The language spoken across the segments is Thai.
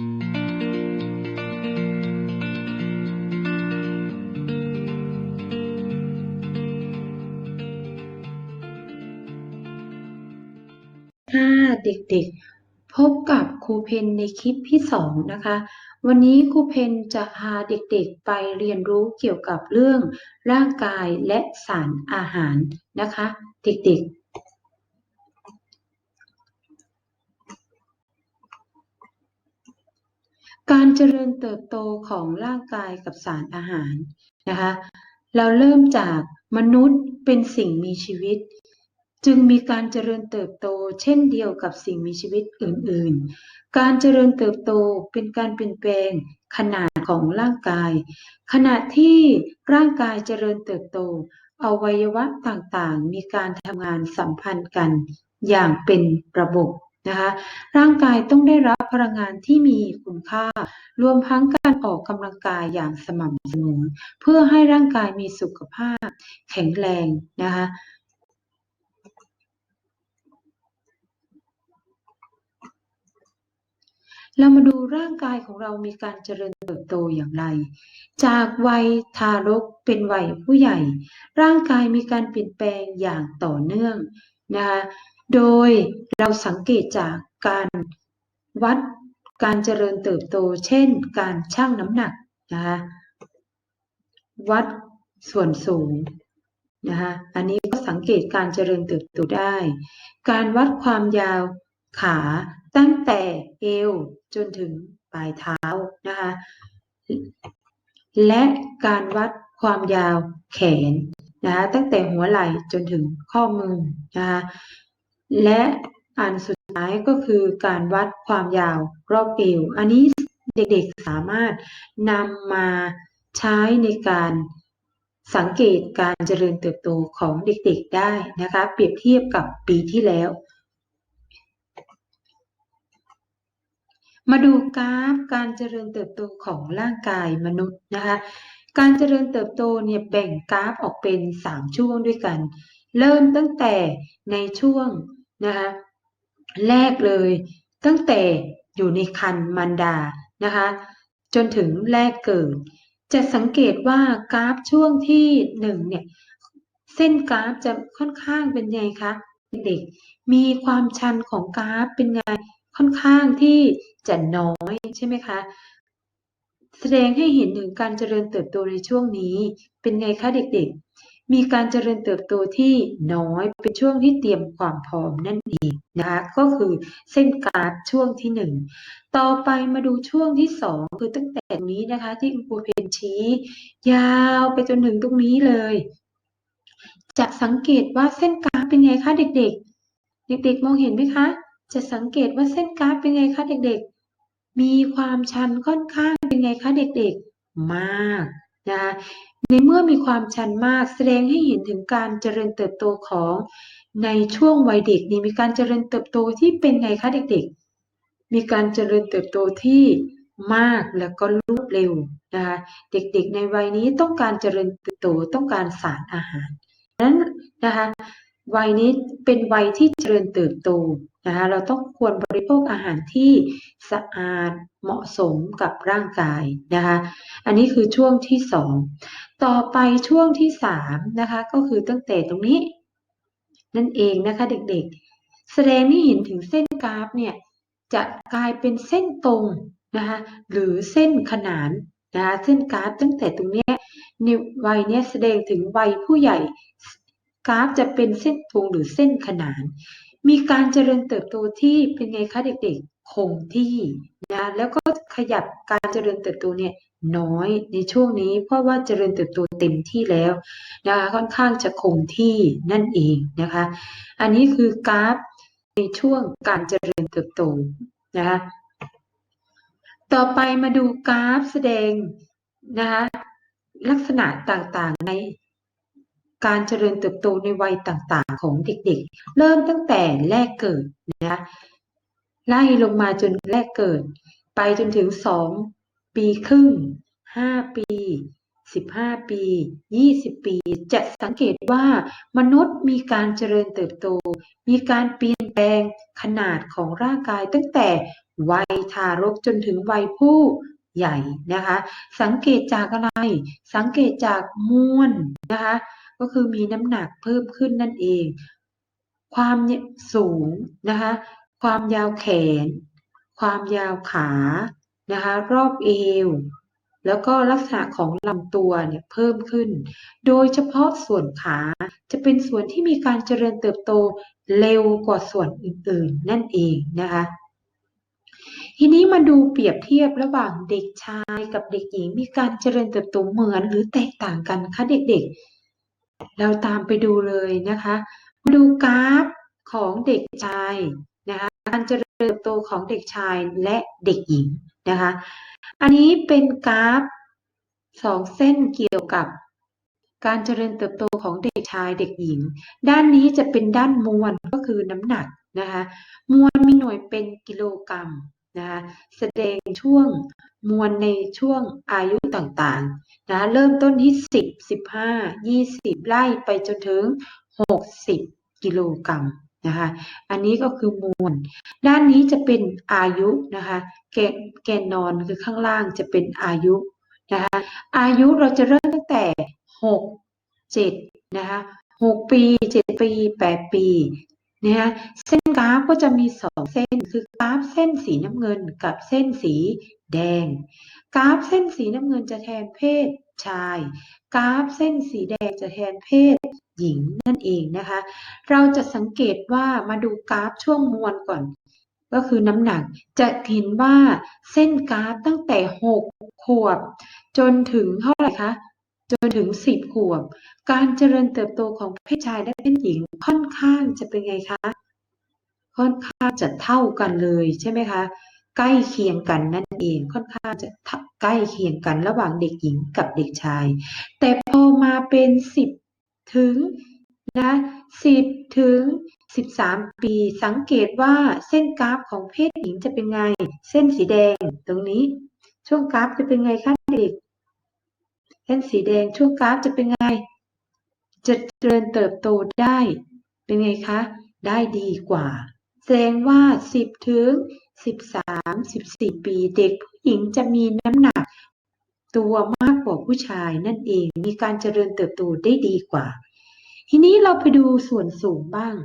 ค่ะเด็กๆ พบกับครูเพนในคลิปที่สองนะคะ วันนี้ครูเพนจะพาเด็กๆไปเรียนรู้เกี่ยวกับเรื่องร่างกายและสารอาหารนะคะ เด็กๆ การเจริญเติบโตของร่างกายกับสารอาหารนะคะ เราเริ่มจากมนุษย์เป็นสิ่งมีชีวิต จึงมีการเจริญเติบโตเช่นเดียวกับสิ่งมีชีวิตอื่น ๆ การเจริญเติบโตเป็นการเปลี่ยนแปลงขนาดของร่างกาย ขณะที่ร่างกายเจริญเติบโต อวัยวะต่างๆ มีการทำงานสัมพันธ์กันอย่างเป็นระบบ นะคะร่างกายต้องได้รับพลังงานที่มีคุณค่า รวมทั้งการออกกำลังกายอย่างสม่ำเสมอ เพื่อให้ร่างกายมีสุขภาพแข็งแรงนะคะเรามาดูร่างกายของเรามีการเจริญเติบโตอย่างไร จากวัยทารกเป็นวัยผู้ใหญ่ ร่างกายมีการเปลี่ยนแปลงอย่างต่อเนื่องนะคะ โดยเราสังเกตจากการวัดการเจริญเติบโต เช่น การชั่งน้ำหนักนะคะวัดส่วนสูงนะคะอันนี้ก็สังเกตการเจริญเติบโตได้ การวัดความยาวขาตั้งแต่เอวจนถึงปลายเท้านะคะและการวัดความยาวแขนนะคะตั้งแต่หัวไหล่จนถึงข้อมือนะคะ และอันสุดท้ายก็คือการวัดความยาวรอบเอวอันนี้เด็กๆสามารถนำมาใช้ในการสังเกตการเจริญเติบโตของเด็กๆได้นะคะ เปรียบเทียบกับปีที่แล้ว มาดูกราฟการเจริญเติบโตของร่างกายมนุษย์นะคะ การเจริญเติบโตเนี่ยแบ่งกราฟออกเป็น 3 ช่วงด้วยกัน เริ่มตั้งแต่ในช่วง นะคะแรกเลย ตั้งแต่อยู่ในคันมันดานะคะจนถึงแรกเกิด จะสังเกตว่ากราฟช่วงที่หนึ่งเนี่ยเส้นกราฟจะค่อนข้างเป็นไงคะเด็กมีความชันของกราฟเป็นไงค่อนข้างที่จะน้อยใช่ไหมคะแสดงให้เห็นถึงการเจริญเติบโตในช่วงนี้เป็นไงคะเด็กๆ มีการเจริญเติบโตที่น้อยเป็นช่วงที่เตรียมความพร้อมนั่นเองนะคะก็คือเส้นกราฟช่วงที่หนึ่งต่อไปมาดูช่วงที่สองคือตั้งแต่นี้นะคะที่คุณครูเพนชี้ ยาวไปจนถึงตรงนี้เลยจะสังเกตว่าเส้นกราฟเป็นไงคะเด็ก ๆ เด็กๆ มองเห็นไหมคะ จะสังเกตว่าเส้นกราฟเป็นไงคะเด็ก ๆ มีความชันค่อนข้างเป็นไงคะเด็ก ๆ มากนะ ในเมื่อมีความชันมากแสดงให้เห็นถึงการเจริญเติบโตของในช่วงวัยเด็กนี่มีการเจริญเติบโตที่เป็นไงคะเด็กๆ มีการเจริญเติบโตที่มากแล้วก็รวดเร็วนะคะเด็กๆ ในวัยนี้ต้องการเจริญเติบโตต้องการสารอาหารนั้นนะคะ วัยนี้เป็นวัยที่เจริญเติบโตนะคะเราต้องควรบริโภคอาหารที่สะอาดเหมาะสมกับร่างกายนะคะอันนี้คือช่วงที่สองต่อไปช่วงที่สามนะคะก็คือตั้งแต่ตรงนี้ นั่นเองนะคะเด็กๆ แสดงให้เห็นถึงเส้นกราฟเนี่ยจะกลายเป็นเส้นตรงนะคะหรือเส้นขนานนะคะเส้นกราฟตั้งแต่ตรงนี้ในวัยนี้แสดงถึงวัยผู้ใหญ่ กราฟจะเป็นเส้นตรงหรือเส้นขนาน มีการเจริญเติบโตที่เป็นไงคะเด็กๆ คงที่นะแล้วก็ขยับการเจริญเติบโตเนี่ยน้อยในช่วงนี้ เพราะว่าเจริญเติบโตเต็มที่แล้วนะคะค่อนข้างจะคงที่นั่นเองนะคะ อันนี้คือกราฟในช่วงการเจริญเติบโตนะคะต่อไปมาดูกราฟแสดงนะคะลักษณะต่างๆใน การเจริญเติบโตในวัยต่างๆ ของเด็กๆ เริ่มตั้งแต่แรกเกิดนะไล่ลงมาจนแรกเกิด ไปจนถึงสองปีครึ่งห้าปีสิบห้าปียี่สิบปี จะสังเกตว่ามนุษย์มีการเจริญเติบโต มีการเปลี่ยนแปลงขนาดของร่างกายตั้งแต่วัยทารกจนถึงวัยผู้ใหญ่นะคะ สังเกตจากอะไร สังเกตจากมวลนะคะ ก็คือมีน้ำหนักเพิ่มขึ้นนั่นเอง ความสูงนะคะความยาวแขน ความยาวขานะคะรอบเอว แล้วก็ลักษณะของลำตัวเนี่ยเพิ่มขึ้น โดยเฉพาะส่วนขาจะเป็นส่วนที่มีการเจริญเติบโตเร็วกว่าส่วนอื่น ๆ นั่นเองนะคะทีนี้มาดูเปรียบเทียบระหว่างเด็กชายกับเด็กหญิงมีการเจริญเติบโตเหมือนหรือแตกต่างกันคะเด็กๆ เราตามไปดูเลยนะคะมาดูกราฟของเด็กชายนะคะการเจริญเติบโตของเด็กชายและเด็กหญิงนะคะอันนี้เป็นกราฟสองเส้นเกี่ยวกับการเจริญเติบโตของเด็กชายเด็กหญิง ด้านนี้จะเป็นด้านมวลก็คือน้ำหนักนะคะมวลมีหน่วยเป็นกิโลกรัม นะคะแสดงช่วงมวลในช่วงอายุต่างๆนะเริ่มต้นที่ 10 15 20 ไล่ไปจนถึง 60 กิโลกรัมนะคะอันนี้ก็คือมวล ด้านนี้จะเป็นอายุนะคะแกนแกนนอนคือข้างล่างจะเป็นอายุนะคะอายุเราจะเริ่มตั้งแต่ 6 7นะคะ6ปี 7 ปี 8 ปี นะคะเส้นกราฟก็จะมี2เส้นคือกราฟเส้นสีน้ำเงินกับเส้นสีแดง กราฟเส้นสีน้ำเงินจะแทนเพศชาย กราฟเส้นสีแดงจะแทนเพศหญิงนั่นเองนะคะ เราจะสังเกตว่ามาดูกราฟช่วงมวลก่อน ก็คือน้ำหนักจะเห็นว่าเส้นกราฟตั้งแต่ 6 ขวบ จนถึงเท่าไหร่คะ จนถึง10ขวบ การเจริญเติบโตของเพศชายและเพศหญิงค่อนข้างจะเป็นไงคะ ค่อนข้างจะเท่ากันเลยใช่ไหมคะ ใกล้เคียงกันนั่นเองค่อนข้างจะใกล้เคียงกันระหว่างเด็กหญิงกับเด็กชาย แต่พอมาเป็น10ถึงนะ10ถึง13ปี สังเกตว่าเส้นกราฟของเพศหญิงจะเป็นไง เส้นสีแดงตรงนี้ ช่วงกราฟจะเป็นไงคะเด็ก เส้นสีแดงช่วงกราฟจะเป็นไง จะเจริญเติบโตได้ เป็นไงคะ ได้ดีกว่า แสดงว่า 10 ถึง 13 14 ปีเด็กผู้หญิงจะมีน้ำหนัก ตัวมากกว่าผู้ชายนั่นเองมีการเจริญเติบโตได้ดีกว่า ทีนี้เราไปดูส่วนสูงบ้าง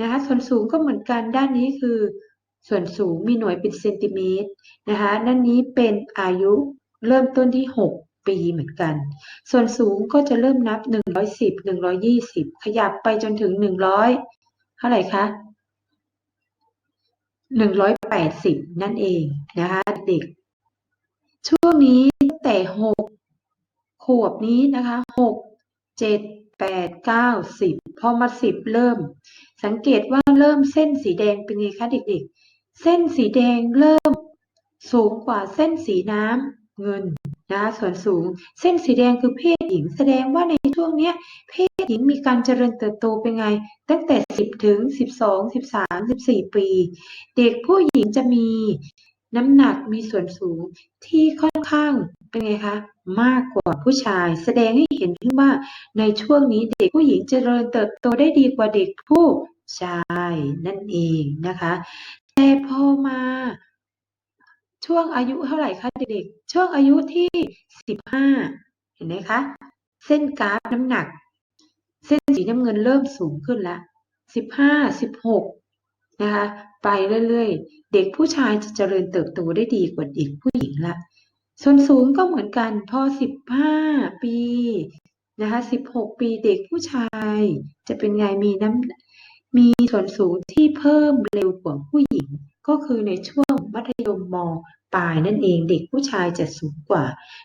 นะคะส่วนสูงก็เหมือนกันด้านนี้คือ ส่วนสูงมีหน่วยเป็นเซนติเมตรนะคะด้านนี้เป็นอายุเริ่มต้นที่ 6 ปีเหมือนกัน ส่วนสูงก็จะเริ่มนับ 110 120 ขยับไปจนถึง 100 เท่าไหร่คะ180 นั่นเองนะคะเด็ก ช่วงนี้แต่ 6 ขวบนี้นะคะ 6 7 8 9 10 พอมา 10 เริ่ม สังเกตว่าเริ่มเส้นสีแดงเป็นไงคะเด็กๆ เส้นสีแดงเริ่มสูงกว่าเส้นสีน้ำเงิน นะคะส่วนสูงเส้นสีแดงคือเพศหญิง แสดงว่าในช่วงนี้เพศหญิงมีการเจริญเติบโตเป็นไง ตั้งแต่ 10 ถึง 12 13 14 ปี เด็กผู้หญิงจะมีน้ำหนักมีส่วนสูงที่ค่อนข้างเป็นไงคะ มากกว่าผู้ชาย แสดงให้เห็นถึงว่าในช่วงนี้เด็กผู้หญิงเจริญเติบโตได้ดีกว่าเด็กผู้ชายนั่นเองนะคะ แต่พอมา ช่วงอายุเท่าไหร่คะเด็กๆ ช่วงอายุที่15เห็นไหมคะ เส้นกราฟน้ำหนัก เส้นสีน้ำเงินเริ่มสูงขึ้นแล้ว15 16นะคะไปเรื่อยๆ เด็กผู้ชายจะเจริญเติบโตได้ดีกว่าเด็กผู้หญิงละส่วนสูงก็เหมือนกันพอ15ปีนะคะ16ปีเด็กผู้ชาย จะเป็นไงมีน้ำมีส่วนสูงที่เพิ่มเร็วกว่าผู้หญิง ก็คือในช่วง มัธยมมปลายนั่นเองเด็กผู้ชายจะสูงกว่า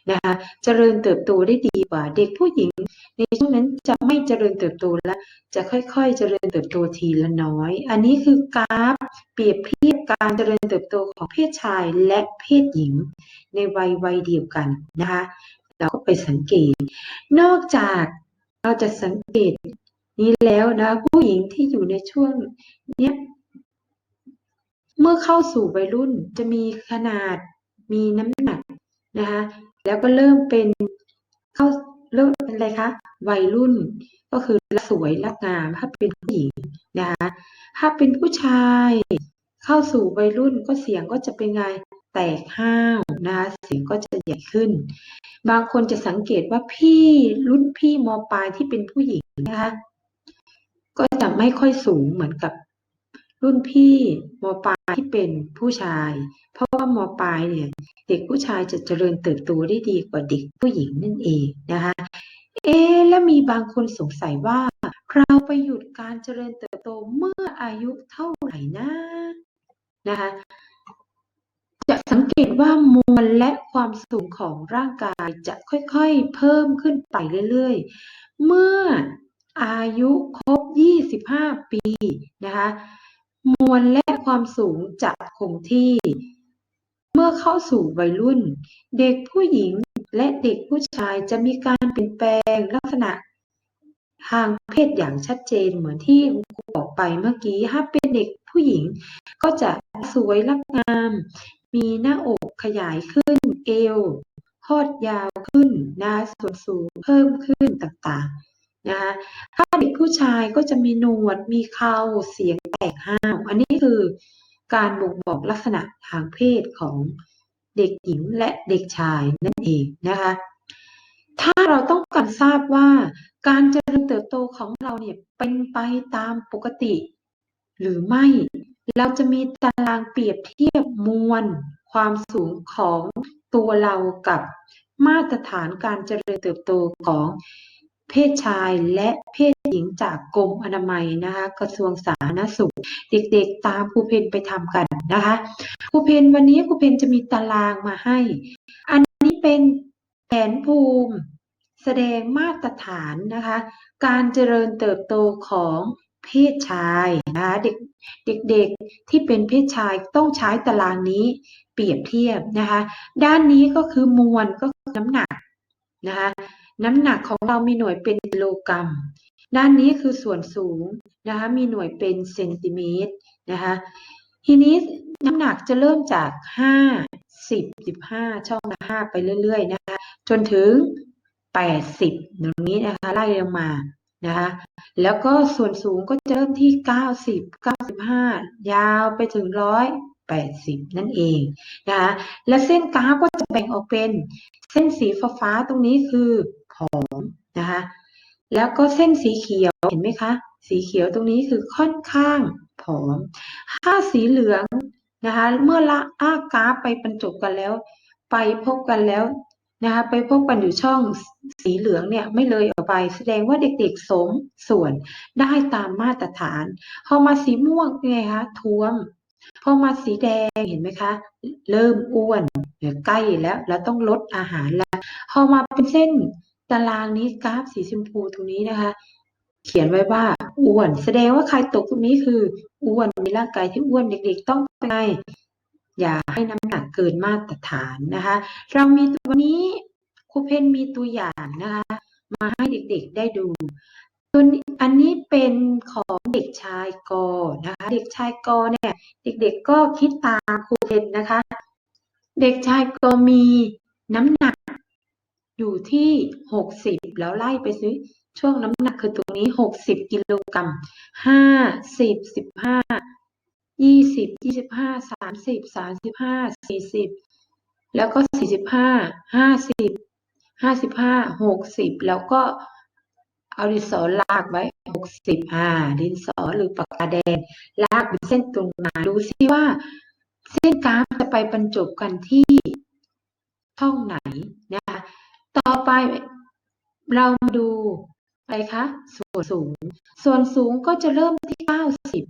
นะคะเจริญเติบโตได้ดีกว่า เด็กผู้หญิง ในช่วงนั้นจะไม่เจริญเติบโตและจะค่อยๆ เจริญเติบโตทีละน้อย อันนี้คือกราฟเปรียบเทียบการเจริญเติบโตของเพศชายและเพศหญิง ในวัยวัยเดียวกันนะคะเราก็ไปสังเกต นอกจากเราจะสังเกตนี้แล้วนะผู้หญิงที่อยู่ในช่วงเนี้ย เมื่อเข้าสู่วัยรุ่นจะมีขนาดมีน้ำหนักนะคะแล้วก็เริ่มเป็นเข้าเริ่มเป็นอะไรคะวัยรุ่นก็คือสวยรักงามถ้าเป็นผู้หญิงนะคะถ้าเป็นผู้ชายเข้าสู่วัยรุ่นก็เสียงก็จะเป็นไงแตกห้าวนะคะเสียงก็จะใหญ่ขึ้น บางคนจะสังเกตว่าพี่รุ่นพี่มปลายที่เป็นผู้หญิงนะคะก็จะไม่ค่อยสูงเหมือนกับ รุ่นพี่มปลายที่เป็นผู้ชาย เพราะว่ามปลายเนี่ย เด็กผู้ชายจะเจริญเติบโตได้ดีกว่าเด็กผู้หญิงนั่นเองนะคะเอ๊แล้วมีบางคนสงสัยว่า เราไปหยุดการเจริญเติบโตเมื่ออายุเท่าไหร่นะนะคะจะสังเกตว่ามวลและความสูงของร่างกายจะค่อยๆ เพิ่มขึ้นไปเรื่อยๆ เมื่ออายุครบ 25 ปีนะคะ มวลและความสูงจะคงที่ เมื่อเข้าสู่วัยรุ่น เด็กผู้หญิงและเด็กผู้ชายจะมีการเปลี่ยนแปลงลักษณะ ทางเพศอย่างชัดเจนเหมือนที่ครูบอกไปเมื่อกี้ถ้าเป็นเด็กผู้หญิง ก็จะสวยรักงาม มีหน้าอกขยายขึ้นเอวพอดยาวขึ้นหนะส่วนสูงเพิ่มขึ้นต่างๆ นะคะถ้าเด็กผู้ชายก็จะมีหนวดมีเคราเสียงแตกห้าวอันนี้คือการบ่งบอกลักษณะทางเพศของเด็กหญิงและเด็กชายนั่นเองนะคะถ้าเราต้องการทราบว่าการเจริญเติบโตของเราเนี่ยเป็นไปตามปกติ หรือไม่ เราจะมีตารางเปรียบเทียบมวลความสูงของตัวเรากับมาตรฐานการเจริญเติบโตของ เพศชายและเพศหญิงจากกรมอนามัยนะคะกระทรวงสาธารณสุข เด็กๆ ตามครูเพนไปทำกันนะคะครูเพนวันนี้ครูเพนจะมีตารางมาให้ อันนี้เป็นแผนภูมิแสดงมาตรฐานนะคะ การเจริญเติบโตของเพศชายนะคะเด็กเด็กๆที่เป็นเพศชายต้องใช้ตารางนี้เปรียบเทียบนะคะ ด้านนี้ก็คือมวลก็คือน้ำหนักนะคะ น้ำหนักของเรามีหน่วยเป็นกิโลกรัม ด้านนี้คือส่วนสูงนะคะมีหน่วยเป็นเซนติเมตรนะคะทีนี้น้ำหนักจะเริ่มจาก 5 10 15 ช่องละ5ไปเรื่อยๆนะคะจนถึง 80 ตรงนี้นะคะไล่ลงมานะคะแล้วก็ส่วนสูงก็จะเริ่มที่ 90 95 ยาวไปถึง 180 นั่นเองนะคะและเส้นกราฟก็จะแบ่งออกเป็นเส้นสีฟ้าๆตรงนี้คือ ผอมนะคะแล้วก็เส้นสีเขียวเห็นไหมคะ สีเขียวตรงนี้คือค่อนข้างผอมถ้าสีเหลืองนะคะเมื่อละอ้ากราฟไปบรรจบกันแล้ว ไปพบกันแล้วนะคะไปพบกันอยู่ช่องสีเหลืองเนี่ยไม่เลยออกไปแสดงว่าเด็กๆสมส่วนได้ตามมาตรฐาน พอมาสีม่วงไงคะท้วม พอมาสีแดงเห็นไหมคะ เริ่มอ้วนใกล้แล้วเราต้องลดอาหารแล้ว พอมาเป็นเส้น ตารางนี้กราฟสีชมพูตรงนี้นะคะ เขียนไว้ว่าอ้วน แสดงว่าใครตกตรงนี้คืออ้วนมีร่างกายที่อ้วนเด็กๆ ต้องไปอย่าให้น้ำหนักเกินมาตรฐานนะคะ เรามีวันนี้ครูเพนมีตัวอย่างนะคะ มาให้เด็กๆได้ดูตัวนี้อันนี้เป็นของเด็กชายกอนะคะ เด็กชายกอเนี่ย เด็กๆก็คิดตามครูเพนนะคะ เด็กชายกอมีน้ำหนัก อยู่ที่หกสิบแล้วไล่ไปซิช่วงน้ำหนักคือตรงนี้หกสิบกิโลกรัมห้าสิบสิบห้ายี่สิบยี่สิบห้าสามสิบสามสิบห้าสี่สิบแล้วก็สี่สิบห้าห้าสิบห้าสิบห้าหกสิบแล้วก็เอาดินสอลากไว้หกสิบอ่าดินสอหรือปากกาแดง ลากเป็นเส้นตรงมาดูซิว่า เส้นกราฟจะไปบรรจบกันที่ช่องไหนนะคะ ต่อไปเรามาดูอะไรคะส่วนสูง ส่วนสูงก็จะเริ่มที่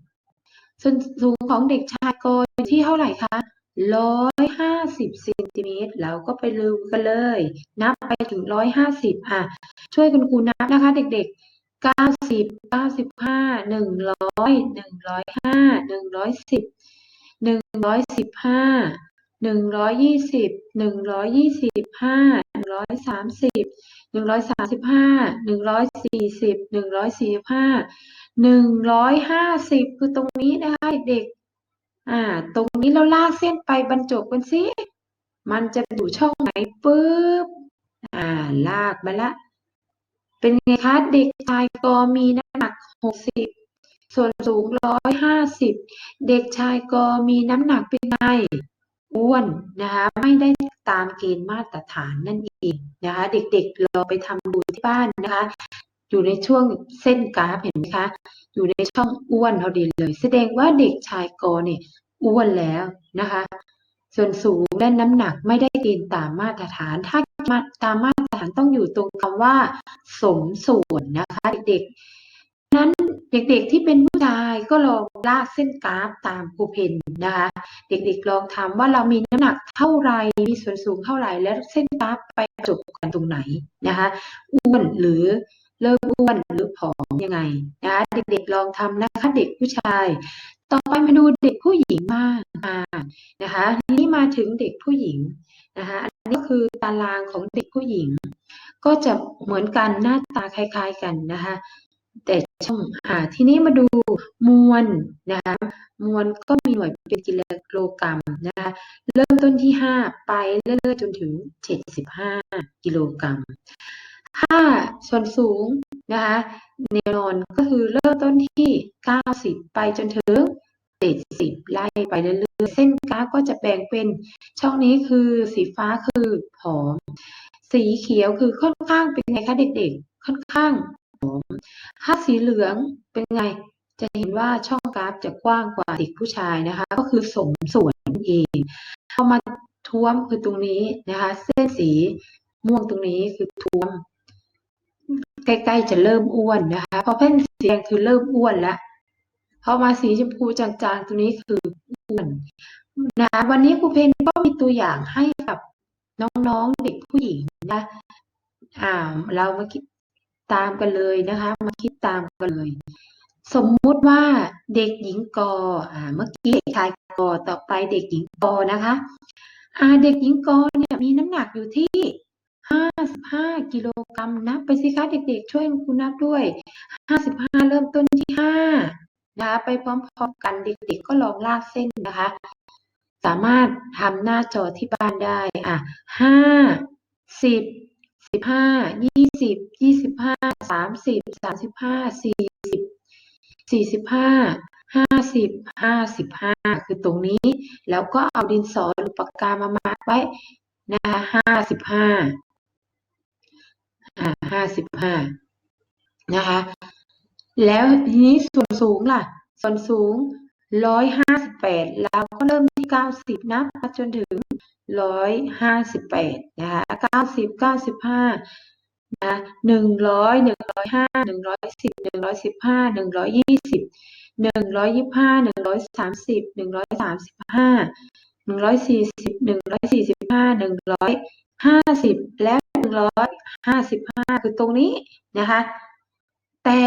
90 ส่วนสูงของเด็กชายโก็ที่เท่าไหร่คะ 150เซนติเมตรเราก็ไปลืมกันเลย นับไปถึง 150 อะ ช่วยคุณครูนับนะคะ เด็กๆ90 95 100 105 110 115หนึ่งร้อยยี่สิบหนึ่งร้อย หนึ่งร้อยยี่สิบหนึ่งร้อยยี่สิบห้าหนึ่งร้อยสามสิบหนึ่งร้อยสามสิบห้าหนึ่งร้อยสี่สิบหนึ่งร้อยสี่สิบห้าหนึ่งร้อยห้าสิบคือตรงนี้นะคะเด็ก อ่า ตรงนี้เราลากเส้นไปบรรจบกันสิ มันจะอยู่ช่องไหนปุ๊บ อ่า ลากมาละ เป็นไงคะเด็กชายก็มีน้ำหนักหกสิบส่วนสูงร้อยห้าสิบเด็กชายก็มีน้ำหนักเป็นไง อ้วนนะคะไม่ได้ตามเกณฑ์มาตรฐานนั่นเองนะคะเด็กๆเราไปทำดูที่บ้านนะคะ อยู่ในช่วงเส้นกราฟเห็นไหมคะ อยู่ในช่องอ้วนพอดีเลย แสดงว่าเด็กชายกอเนี่ยอ้วนแล้วนะคะ ส่วนสูงและน้ำหนักไม่ได้เกณฑ์ตามมาตรฐาน ถ้ามาตามมาตรฐานต้องอยู่ตรงคำว่า สมส่วนนะคะ เด็กๆนั้นเด็กๆที่เป็นายก็ลองลากเส้นกราฟตามครูเพนนะคะ เด็กๆลองทำว่าเรามีน้ำหนักเท่าไหร่มีส่วนสูงเท่าไหร่ และเส้นกราฟไปจบกันตรงไหนนะคะอ้วนหรือเริ่มอ้วนหรือผอมยังไงนะคะเด็กๆลองทำนะคะเด็กผู้ชาย ต่อไปมาดูเด็กผู้หญิงมากนะคะนี้มาถึงเด็กผู้หญิงนะคะอันนี้คือตารางของเด็กผู้หญิง ก็จะเหมือนกันหน้าตาคล้าย ๆกันนะคะ แต่ช่องอ่าทีนี้มาดูมวลนะคะมวลก็มีหน่วยเป็นกิโลกรัมนะคะเริ่มต้นที่ 5 ไปเรื่อยๆจนถึง 75 กิโลกรัมถ้าส่วนสูงนะคะแนวนอนก็คือเริ่มต้นที่ 90 ไปจนถึง 70 ไล่ไปเรื่อยๆเส้นกราฟก็จะแบ่งเป็นช่องนี้คือสีฟ้าคือผอม สีเขียวคือค่อนข้างเป็นไงคะเด็กๆ ค่อนข้าง ม ถ้าสีเหลืองเป็นไง จะเห็นว่าช่องกราฟจะกว้างกว่าเด็กผู้ชายนะคะ ก็คือสมส่วนนั่นเองเข้ามาท้วมคือตรงนี้นะคะ เส้นสีม่วงตรงนี้คือท้วม ใกล้ๆจะเริ่มอ้วนนะคะพอเส้นสีแดงคือเริ่มอ้วนแล้วพอมาสีชมพูจางๆตรงนี้คืออ้วนนะคะวันนี้ครูเพนก็มีตัวอย่างให้กับน้องๆเด็กผู้หญิงนะอ่าเรามาคิด ตามกันเลยนะคะ มาคิดตามกันเลย สมมุติว่าเด็กหญิงกออ่าเมื่อกี้เด็กชายกอต่อไปเด็กหญิงกอนะคะอ่าเด็กหญิงกอเนี่ยมีน้ำหนักอยู่ที่ห้าสิบห้ากิโลกรัมนับไปสิคะเด็กๆ ช่วยคุณนับด้วยห้าสิบห้าเริ่มต้นที่ห้านะคะไปพร้อมๆกันเด็กๆ ก็ลองลากเส้นนะคะ สามารถทำหน้าจอที่บ้านได้อะห้าสิบ สิบห้ายี่สิบยี่สิบห้าสามสิบสามสิบห้าสี่สิบสี่สิบห้าห้าสิบห้าสิบห้าคือตรงนี้ แล้วก็เอาดินสอหรือปากกามามาร์กไว้นะคะห้าสิบห้าห้าสิบห้านะคะ แล้วทีนี้ส่วนสูงล่ะ ส่วนสูงร้อยห้าสิบ แปดเราก็เริ่มที่เก้าสิบนับมาจนถึงร้อยห้าสิบแปดนะคะเก้าสิบเก้าสิบห้านะหนึ่งร้อยหนึ่งร้อยห้าหนึ่งร้อยสิบหนึ่งร้อยสิบห้าหนึ่งร้อยยี่สิบหนึ่งร้อยยี่ห้าหนึ่งร้อยสามสิบหนึ่งร้อยสามสิบห้าหนึ่งร้อยสี่สิบหนึ่งร้อยสี่สิบห้าหนึ่งร้อยห้าสิบและหนึ่งร้อยห้าสิบห้าคือตรงนี้นะคะ แต่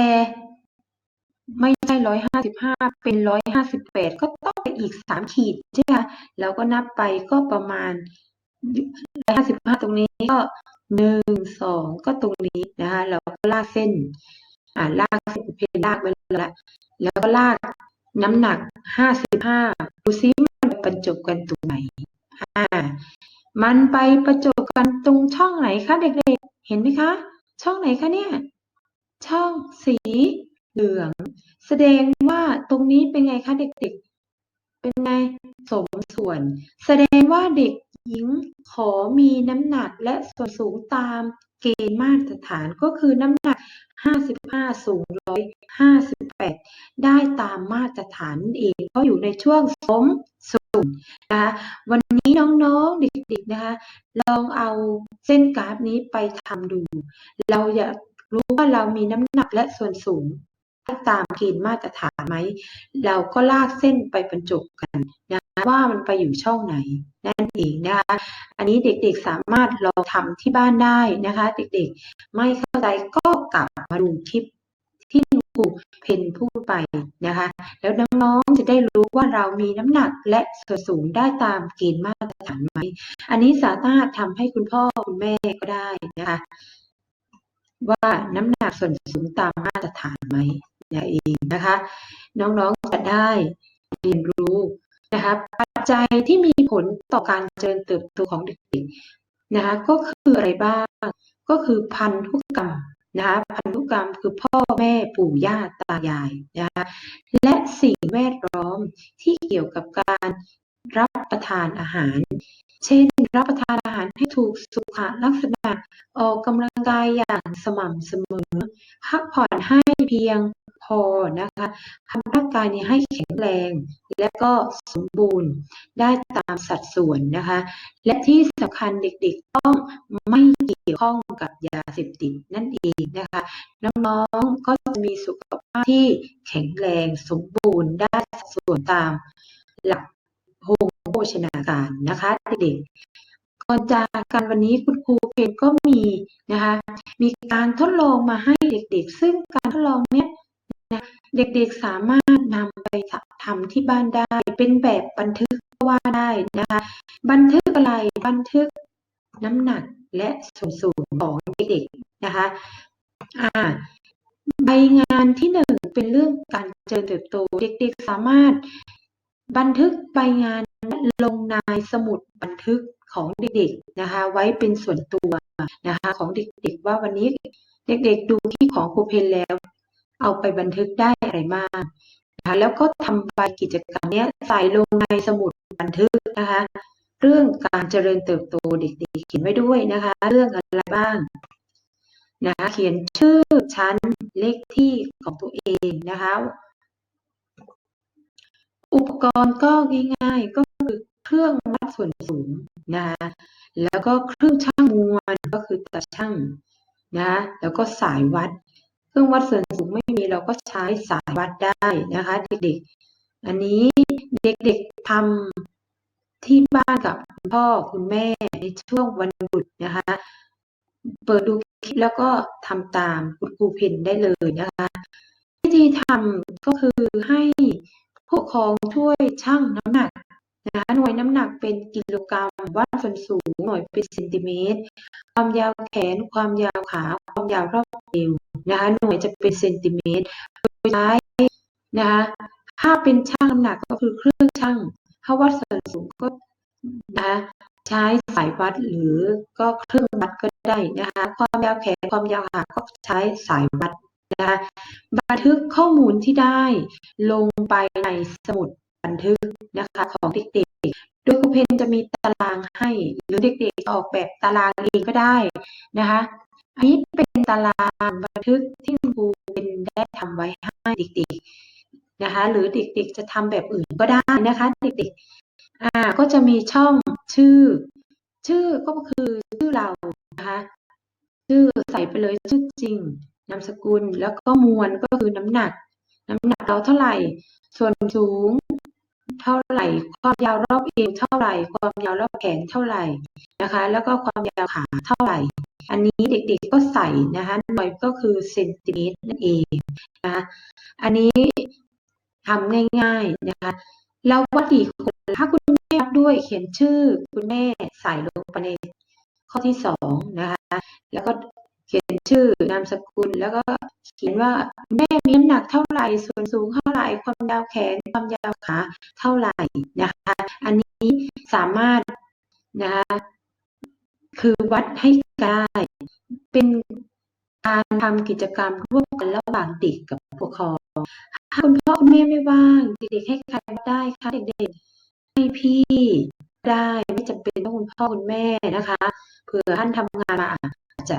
ไม่ใช่ร้อยห้าสิบห้าเป็นร้อยห้าสิบแปดก็ต้อง อีกสามขีดใช่ไหมคะแล้วก็นับไปก็ประมาณห้าสิบห้าตรงนี้ก็หนึ่งสองก็ตรงนี้นะคะเราก็ลากเส้น อ่าลากเส้นเพนลากไปแล้วแล้วก็ลากน้ำหนักห้าสิบห้าดูซิมันบรรจบกันตรงไหนอ่ามันไปประจบกันตรงช่องไหนคะเด็กๆ เห็นไหมคะ ช่องไหนคะเนี่ย ช่องสีเหลือง แสดงว่าตรงนี้เป็นไงคะเด็กๆ เป็นไงสมส่วน แสดงว่าเด็กหญิงขอมีน้ำหนักและส่วนสูงตามเกณฑ์มาตรฐานก็คือน้ำหนัก 55 สูง 158 ได้ตามมาตรฐานเองก็อยู่ในช่วงสมส่วนนะคะวันนี้น้องๆเด็กๆนะคะลองเอาเส้นกราฟนี้ไปทำดู เราอยากรู้ว่าเรามีน้ำหนักและส่วนสูง ตามเกณฑ์มาตรฐานไหม เราก็ลากเส้นไปบรรจบกันนะว่ามันไปอยู่ช่องไหนนั่นเองนะคะอันนี้เด็กๆสามารถลองทำที่บ้านได้นะคะ เด็กๆไม่เข้าใจก็กลับมาดูคลิปที่ครูเพนพูดไปนะคะ แล้วน้องๆจะได้รู้ว่าเรามีน้ำหนักและส่วนสูงได้ตามเกณฑ์มาตรฐานไหม อันนี้สามารถทำให้คุณพ่อคุณแม่ก็ได้นะคะ ว่าน้ำหนักส่วนสูงตามมาตรฐานไหม อย่างเองนะคะ น้องๆจะได้เรียนรู้นะคะปัจจัยที่มีผลต่อการเจริญเติบโตของเด็กๆนะคะก็คืออะไรบ้าง ก็คือพันธุกรรมนะคะพันธุกรรมคือพ่อแม่ปู่ย่าตายายนะคะและสิ่งแวดล้อมที่เกี่ยวกับการรับประทานอาหาร เช่น รับประทานอาหารให้ถูกสุขลักษณะ ออกกำลังกายอย่างสม่ำเสมอ พักผ่อนให้เพียง พอนะคะทำร่างกายนี้ให้แข็งแรง และก็สมบูรณ์ได้ตามสัดส่วนนะคะ และที่สำคัญเด็กๆต้องไม่เกี่ยวข้องกับยาเสพติดนั่นเองนะคะน้องๆก็จะมีสุขภาพที่แข็งแรงสมบูรณ์ได้สัดส่วนตามหลักโภชนาการนะคะเด็กก่อนจากกันวันนี้คุณครูเพนก็มีนะคะมีการทดลองมาให้เด็กๆ ซึ่งการทดลองเนี้ย เด็กๆสามารถนำไปทำที่บ้านได้ เป็นแบบบันทึกก็ว่าได้นะคะ บันทึกอะไรบันทึกน้ำหนักและส่วนสูงของเด็กๆนะคะอ่าใบงานที่หนึ่งเป็นเรื่องการเจริญเติบโต เด็กๆสามารถบันทึกใบงานลงในสมุดบันทึกของเด็กๆนะคะ ไว้เป็นส่วนตัวนะคะ ของเด็กๆว่าวันนี้เด็กๆดูที่ของครูเพนแล้ว เอาไปบันทึกได้อะไรมากนะคะแล้วก็ทำใบกิจกรรมนี้ใส่ลงในสมุดบันทึกนะคะเรื่องการเจริญเติบโตเด็กๆเขียนไว้ด้วยนะคะ เรื่องอะไรบ้างนะคะเขียนชื่อชั้นเลขที่ของตัวเองนะคะอุปกรณ์ก็ง่ายๆก็คือเครื่องวัดส่วนสูงนะคะแล้วก็เครื่องชั่งมวลก็คือตาชั่งนะแล้วก็สายวัด ครื่องวัดส่วนสูงไม่มีเราก็ใช้สายวัดได้นะคะ เด็กๆ อันนี้เด็กๆทำที่บ้านกับคุณพ่อคุณแม่ในช่วงวันหยุดนะคะ เปิดดูคลิปแล้วก็ทำตามคุณครูเพนได้เลยนะคะวิธีทำก็คือให้ผู้ปกครองช่วยชั่งน้ำหนัก นะหน่วยน้ำหนักเป็นกิโลกรัมวัดส่วนสูงหน่วยเป็นเซนติเมตร ความยาวแขน ความยาวขา ความยาวรอบเอวนะคะหน่วยจะเป็นเซนติเมตรโดยใช้นะคะถ้าเป็นช่างน้ำหนักก็คือเครื่องช่างถ้าวัดส่วนสูงก็นะคะใช้สายวัดหรือก็เครื่องวัดก็ได้นะคะความยาวแขนความยาวขาก็ใช้สายวัดนะคะบันทึกข้อมูลที่ได้ลงไปในสมุด บันทึกนะคะของเด็กๆ โดยครูเพนจะมีตารางให้ หรือเด็กๆออกแบบตารางเองก็ได้นะคะ อันนี้เป็นตารางบันทึกที่ครูเป็นได้ทำไว้ให้เด็กๆนะคะ หรือเด็กๆจะทำแบบอื่นก็ได้นะคะ เด็กๆอ่าก็จะมีช่องชื่อ ชื่อก็คือชื่อเรานะคะชื่อใส่ไปเลยชื่อจริงนามสกุลแล้วก็มวลก็คือน้ำหนัก น้ำหนักเราเท่าไหร่ ส่วนสูง เท่าไหร่ ความยาวรอบเอวเท่าไหร่ ความยาวรอบแขนเท่าไหร่นะคะ แล้วก็ความยาวขาเท่าไหร่ อันนี้เด็กๆก็ใส่นะคะหน่วยก็คือเซนติเมตรนั่นเองนะคะอันนี้ทำง่ายๆนะคะแล้ววัดกี่คนถ้าคุณแม่ดด้วยเขียนชื่อคุณแม่ใส่ลงไปในข้อที่สองนะคะ แล้วก็ เขียนชื่อนามสกุล แล้วก็เขียนว่าแม่มีน้ำหนักเท่าไหร่ส่วนสูงเท่าไหร่ความยาวแขน ความยาวขาเท่าไหร่นะคะ อันนี้สามารถนะคะคือวัดให้ได้เป็นการทำกิจกรรมร่วมกันระหว่างเด็กกับผู้ปกครองถ้าคุณพ่อคุณแม่ไม่ว่างเด็กๆให้ใครวัดได้คะเด็กๆให้พี่ได้ไม่จำเป็นต้องคุณพ่อคุณแม่นะคะเผื่อท่านทำงานมาอาจจะ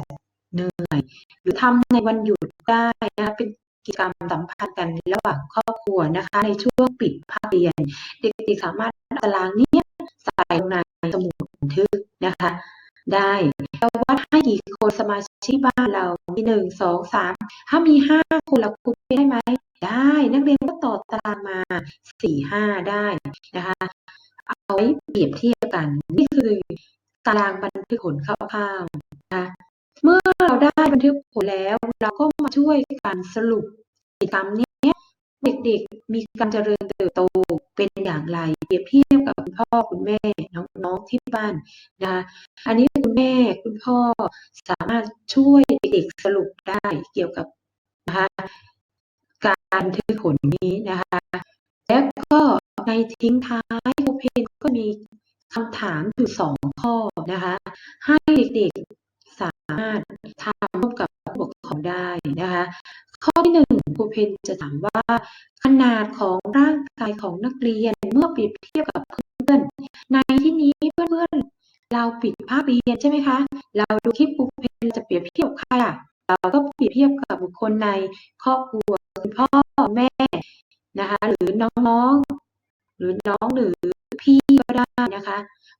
เหนื่อย หรือทำในวันหยุดได้นะคะเป็นกิจกรรมสัมพันธ์กันระหว่างครอบครัวนะคะ ในช่วงปิดภาคเรียน เด็กๆสามารถตารางนี้ใส่ลงในสมุดบันทึกนะคะ ได้เราวัดให้กี่คนสมาชิกบ้านเรา มีหนึ่งสองสามถ้ามีห้าคนเราคุยได้ไหมได้ นักเรียนก็ต่อตารางมาสี่ห้าได้นะคะ เอาไว้เปรียบเทียบกัน นี่คือตารางบันทึกผลคร่าวๆนะคะ เมื่อเราได้บันทึกผลแล้ว เราก็มาช่วยกันสรุปกิจกรรมนี้เด็กๆมีการเจริญเติบโตเป็นอย่างไรเปรียบเทียบกับคุณพ่อคุณแม่น้องๆที่บ้านนะอันนี้คุณแม่คุณพ่อสามารถช่วยเด็กสรุปได้เกี่ยวกับนะคะการบันทึกผลนี้นะคะแล้วก็ในทิ้งท้ายครูเพนก็มีคำถามอยู่สองข้อนะคะให้เด็กๆ สามารถทำร่วมกับผู้ปกคของได้นะคะ ข้อที่หนึ่งครูเพนจะถามว่า ขนาดของร่างกายของนักเรียนเมื่อเปรียบเทียบกับเพื่อนในที่นี้เพื่อนๆเราปิดภาพเรียนใช่ไหมคะ เราดูคลิปครูเพนจะเปรียบเทียบกับใครอะเราก็เปรียบเทียบกับบุคคลในครอบครัวคุณพ่อแม่นะคะหรือน้องๆหรือน้องหรือพี่ก็ได้นะคะ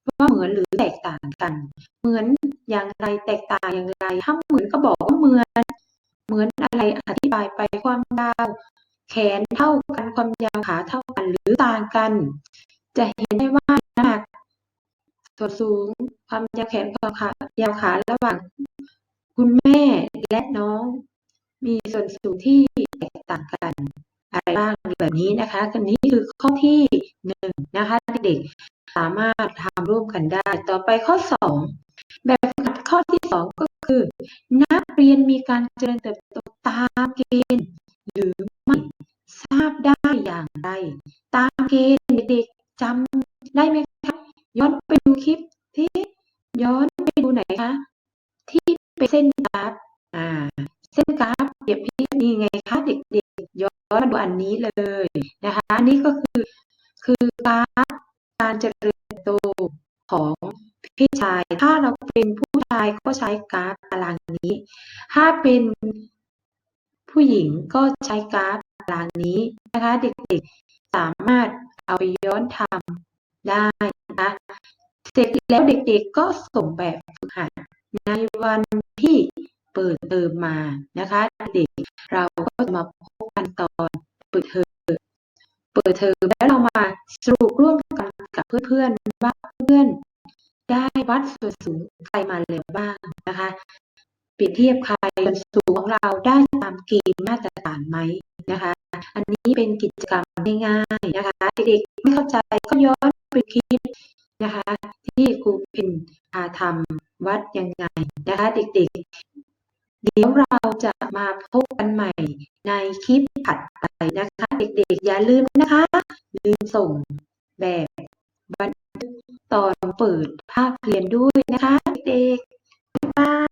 ว่าเหมือนหรือแตกต่างกัน เหมือน อย่างไรแตกต่างอย่างไร ถ้าเหมือนก็บอกว่าเหมือน เหมือนอะไรอธิบายไปความยาว แขนเท่ากันความยาวขาเท่ากันหรือต่างกัน จะเห็นได้ว่าน้ำหนักส่วนสูงความยาวแขนความขายาวขาระหว่าง คุณแม่และน้อง มีส่วนสูงที่แตกต่างกันอะไรบ้างแบบนี้นะคะอันนี้คือข้อที่หนึ่งนะคะเด็กๆสามารถทำร่วมกันได้ ต่อไปข้อสอง แบบฝึกหัดข้อที่สองก็คือ นักเรียนมีการเจริญเติบโตตามเกณฑ์ หรือไม่ทราบได้อย่างไร ตามเกณฑ์เด็กจำได้ไหมคะย้อนไปดูคลิปที่ย้อนไปดูไหนคะที่เป็นเส้นกราฟอ่า เส้นกราฟเปรียบเทียบนี่ไงคะเด็กๆย้อนดูอันนี้เลยนะคะอันนี้ก็คือ คือกราฟการเจริญเติบโตของ พศชาย ถ้าเราเป็นผู้ชายก็ใช้การาฟตารางนี้ ถ้าเป็นผู้หญิงก็ใช้การาฟตารางนี้นะคะ เด็กๆสามารถเอาไปย้อนทำได้นะคะเสร็จแล้วเด็กๆก็ส่งแบบฝึกหัดในวันที่เปิดเทอมมานะคะ เด็กเราก็จะมาพบกันตอนเปิดเทอมเปิดเทอมแล้วเรามาสรุปร่วมกันกับเพื่อน ได้วัดส่วนสูงใครมาแล้วบ้างนะคะเปรียบเทียบใครส่วนสูงของเราได้ตามเกณฑ์มาตรฐานไหมนะคะ อันนี้เป็นกิจกรรมง่ายๆนะคะเด็กๆไม่เข้าใจก็ย้อนไปคลิปนะคะ ที่ครูพินพาทำวัดยังไงนะคะเด็กๆ เดี๋ยวเราจะมาพบกันใหม่ในคลิปถัดไปนะคะ เด็กๆ อย่าลืมนะคะ ลืมส่งแบบบันทึก ตอนเปิดภาคเรียนด้วยนะคะเด็กบ๊ายบาย